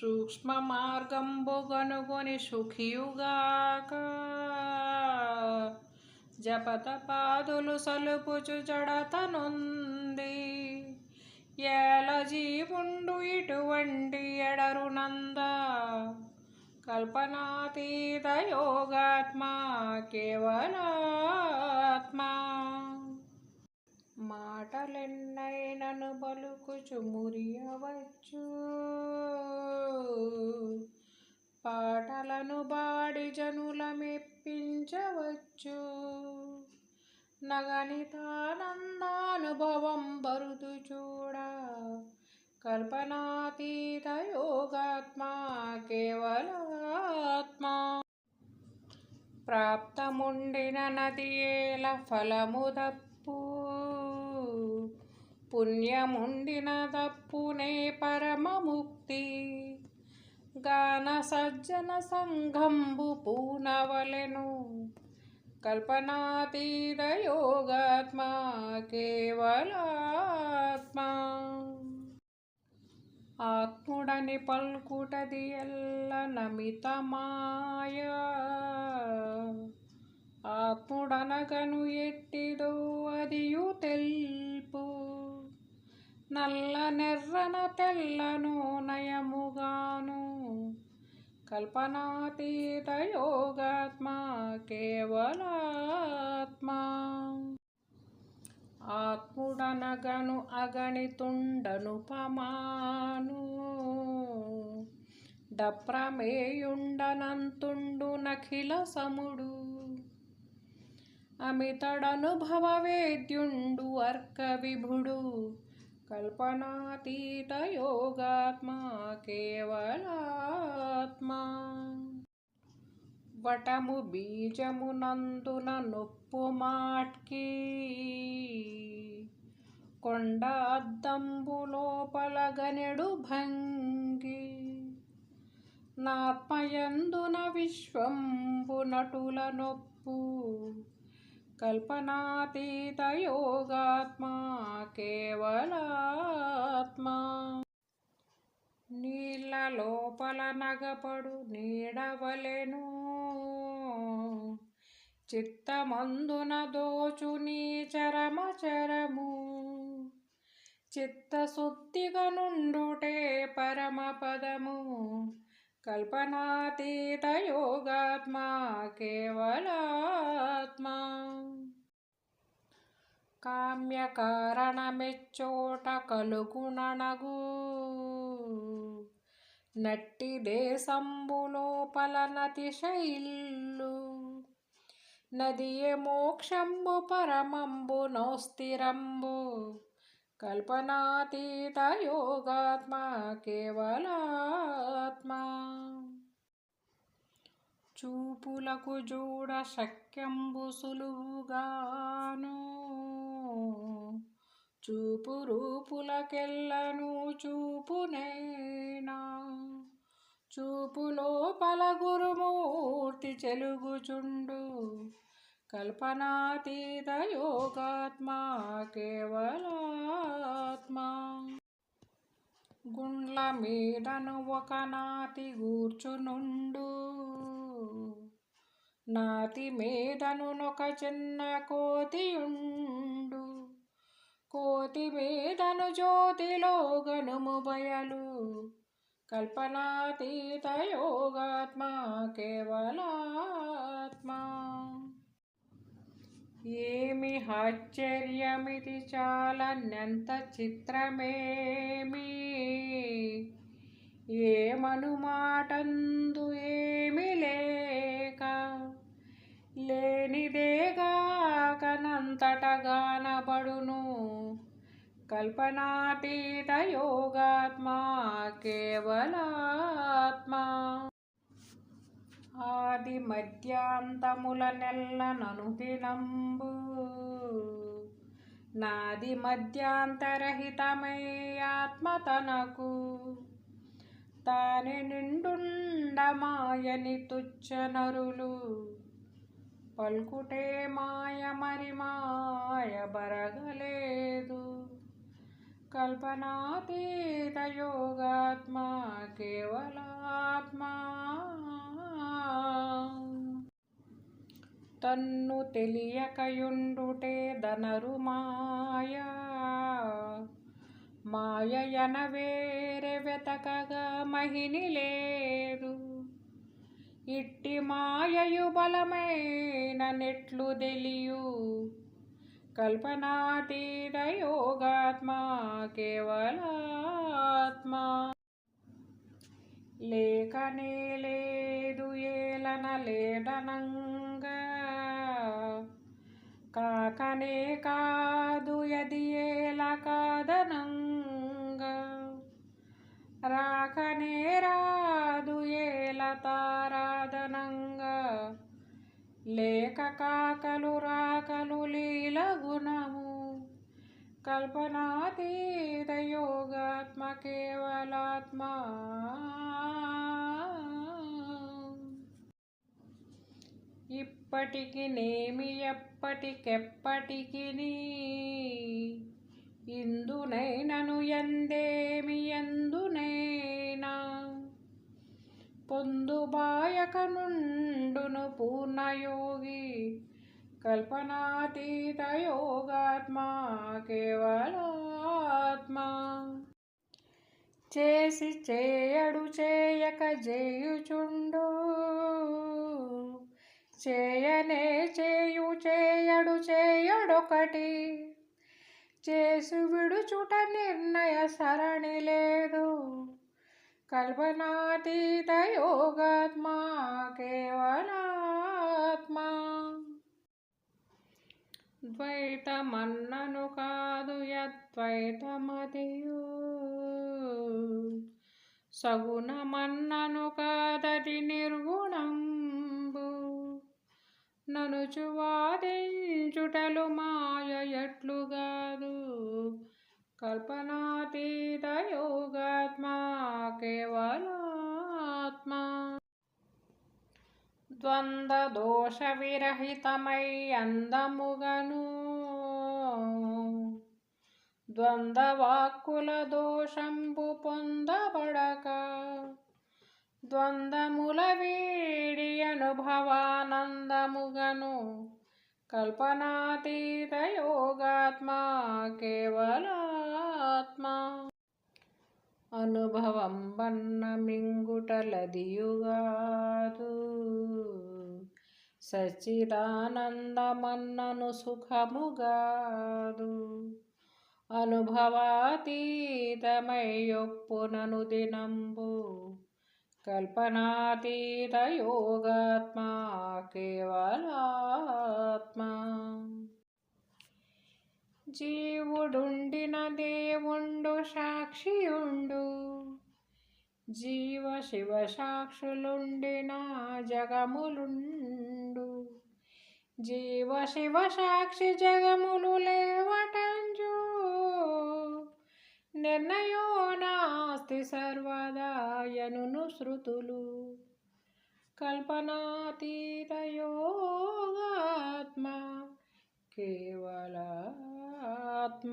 సూక్ష్మ మార్గంబు గనుగొని సుఖియుగాక జపత పాదులు సలుపుచు జడతనుంది. ఏల జీవుండు ఇటువంటి ఎడరునంద. కల్పనాతీత యోగాత్మ కేవలాత్మా. మాటలెన్నైనను పలుకుచు మురియవచ్చు. పాటలను బాడి జనుల మెప్పించవచ్చు నగనితానందానుభవం బరుదు చూడ. కల్పనాతీత యోగాత్మ కేవలాత్మ. ప్రాప్తముండిన నది ఏల ఫలము తప్పు. పుణ్యముండిన దప్పునే పరమముక్తి. గాన సజ్జన సంఘంబు పూనవలెను. కల్పనాతీత యోగాత్మ కేవలాత్మ. ఆత్ముడని పల్కుటది ఎల్ల నమితమాయ. ఆత్ముడనగను ఎట్టిదో అదియు తెల్పు. నల్ల నెర్రన తెల్లను నయముగాను కల్పనాతీత యోగాత్మ కేవలాత్మ. ఆత్ముడనగను అగణితుండను పమాను. డప్రమేయుండనంతుండు నఖిల సముడు. అమితడనుభవ వేద్యుండు అర్క విభుడు కల్పనాతీత యోగాత్మ కేవలాత్మ. వటము బీజమునందున నొప్పు మాట్కి. కొండ అద్దంబు లోపల గనెడు భంగి. నాత్మయందున విశ్వంబు నటుల నొప్పు. కల్పనాతీత యోగాత్మ నీళ్ళ లోపల నగపడు నీడవలెను. చిత్తమందున దోచు నీ చరమచరము చిత్తశుద్ధిగా నుండుటే పరమపదము. కల్పనాతీతయోగాత్మా కేవలాత్మా. కేవలాత్మ కలుగుణనగు నట్టి దేశంబులోపల నతి శైల్లు నదియే మోక్షంబు పరమంబు నోస్థిరంబు కల్పనాతీత యోగాత్మ కేవలాత్మ. చూపులకు జూడ శక్యంబు సులువుగాను. చూపు రూపులకెల్లను చూపునేనా చూపు లోపల గురుమూర్తి చెలుగుచుండు. కల్పనాతీతయోగాత్మా కేవలాత్మా. గుండ్ల మీదను ఒక నాతి గూర్చునుండు. నాతి మీదను ఒక చిన్న కోతియుండు. కోతి మీదను జ్యోతిలో గనుము బయలు. కల్పనాతీత యోగాత్మ ఏమి ఆశ్చర్యమిది చాలన్నంత చిత్రమేమి? ఏమనుమాటందు ఏమి లేక? లేనిదేగాకనంతటగానబడును కల్పనాతీత యోగాత్మా కేవలాత్మా. ఆది మధ్యాంతముల నెల్ల ననుదినంబు. నాది మధ్యాంతరహితమై ఆత్మ తనకు తాని నిండుండమాయని తుచ్చనరులు పల్కుటే మాయ మరి మాయ బరగలేదు. కల్పనాతీత యోగాత్మ కేవలాత్మా. తన్ను తెలియకయుండుటే దనరు మాయా మాయయన వేరే వెతకగా మహిని లేదు. ఇట్టి మాయయు బలమైన నెట్లు తెలియు. కల్పనాతీత యోగాత్మ కేవలాత్మ. లేకనే లేదు ఏలన లేడనంగా కాకనే కాదు ఎది ఏల కాదనంగా. రాకనే రాదు ఏల తారాధనంగా లేక కాకలు రాకలు లీల గుణము. కల్పనాతీత యోగాత్మ కేవలాత్మ. ఇప్పటికి నేమి ఎప్పటికెప్పటికి ఇందునైనను ఎందేమి ఎందునైనా? పొందుబాయక నుండును పూర్ణయోగి కల్పనాతీత యోగాత్మ కేవలాత్మ. చేసి చేయడు చేయక చేయుచుండు చేయనే చేయు చేయడు చేయడొకటి. చేసు విడుచుట నిర్ణయ సరణి లేదు. కల్పనాతీత యోగాత్మా కేవలాత్మా. ద్వైతమన్నను కాదు యద్వైతమదియు. సగుణమన్నను కాదది నిర్గుణం. ననుచు వాదించుటలు మాయ ఎట్లుగాదు? కల్పనాతీత యోగాత్మ కేవలాత్మ. ద్వంద్వ దోష విరహితమై అందముగను ద్వంద్వవాక్కుల దోషంబు పొందబడక. ద్వంద్వముల వీడి అనుభవానందముగను కల్పనాతీత యోగాత్మ కేవలాత్మ. అనుభవం బన్న మింగుటలదియుగాదు సచ్చిదానందమన్నను సుఖముగాదు. అనుభవాతీతమయ్యొప్పునను దినంబు కల్పనాతీత యోగాత్మ కేవలాత్మ. జీవుడుండిన దేవుండు సాక్షియుండు. జీవ శివ సాక్షులుండిన జగములుండు. జీవ శివ సాక్షి జగములు లేవటంజు నిర్ణయో నాస్తి సర్వదాయను శృతులు. కల్పనాతీత యోగాత్మ కేవలాత్మ.